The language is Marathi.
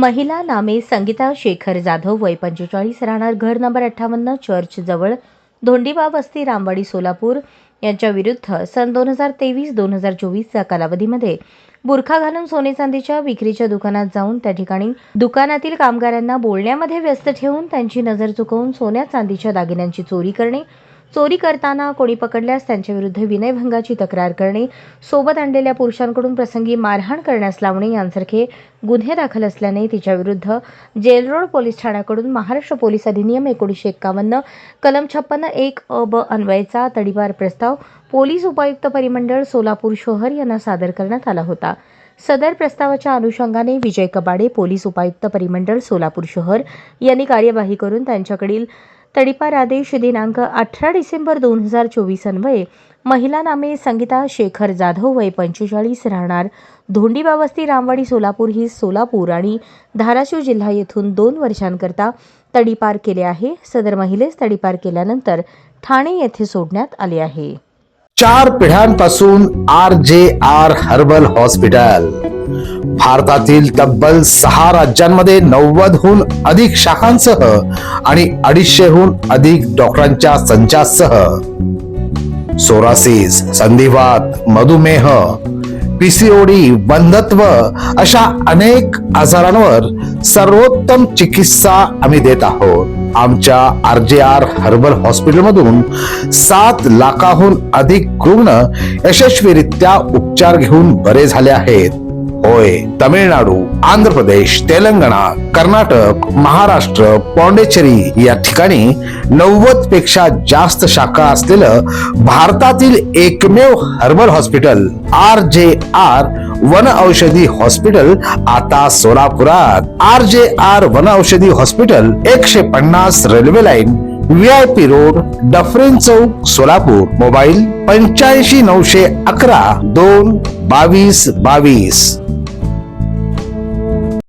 महिला नामे संगीता शेखर जाधव वय पंचेचाळीस राहणार घर नंबर अठ्ठावन्न चर्च जवळ धोंडीबा वस्ती रामवाडी सोलापूर. यांच्या विरुद्ध सन दोन हजार तेवीस दोन हजार चोवीसच्या कालावधीमध्ये बुरखा घालून सोने चांदीच्या विक्रीच्या दुकानात जाऊन त्या ठिकाणी दुकानातील कामगारांना बोलण्यामध्ये व्यस्त ठेवून त्यांची नजर चुकवून सोन्या चांदीच्या दागिन्यांची चोरी करणे चोरी करताना कोणी पकडल्यास त्यांच्याविरुद्ध विनयभंगाची तक्रार करणे सोबत आणलेल्या पुरुषांकडून प्रसंगी मारहाण करण्यास लावणे यांसारखे गुन्हे दाखल असल्याने तिच्याविरुद्ध जेलरोड पोलीस ठाण्याकडून महाराष्ट्र पोलीस अधिनियम एकोणीसशे एक्कावन्न कलम छप्पन्न एक अ ब अन्वयचा तडीपार प्रस्ताव पोलीस उपायुक्त परिमंडळ सोलापूर शहर यांना सादर करण्यात आला होता. सदर प्रस्तावाच्या अनुषंगाने विजय कबाडे पोलीस उपायुक्त परिमंडळ सोलापूर शहर यांनी कार्यवाही करून त्यांच्याकडील तडीपार आदेश दिनांक अठरा डिसेंबर दोन हजार चोवीस अन्वये महिला नामे संगीता शेखर जाधव वय पंचेचाळीस राहणार. धोंडीबा वस्ती रामवाडी सोलापूर ही सोलापूर आणि धाराशिव जिल्हा येथून दोन वर्षांकरता तडीपार केले आहे. सदर महिलेस तडीपार केल्यानंतर ठाणे येथे सोडण्यात आले आहे. चार पिढ्यांपासून R J R herbal hospital. भारतातील तब्बल सहा राज्यांमध्ये नव्वदहून अधिक शाखांसह आणि अडीचशेहून अधिक डॉक्टरांच्या संचासह. सोरासिस संधिवात मधुमेह पीसीओडी बंधत्व अशा अनेक आजारांवर सर्वोत्तम चिकित्सा आम्ही देत आहोत. आमच्या आर जे आर हर्बल हॉस्पिटलमधून सात लाखाहून अधिक रुग्ण यशस्वीरित्या उपचार घेऊन बरे झाले आहेत. होय. तमिळनाडू आंध्र प्रदेश तेलंगणा कर्नाटक महाराष्ट्र पॉंडेचेरी या ठिकाणी नव्वदपेक्षा जास्त शाखा असलेलं भारतातील एकमेव herbal hospital R J R one औषधी हॉस्पिटल आता सोलापुरात. आर जे आर वन औषधी हॉस्पिटल एकशे पन्नास railway line V I P road Dufferin Chowk Solapur. Mobile पंच्याऐंशी नऊशे अकरा दोन बावीस बावीस.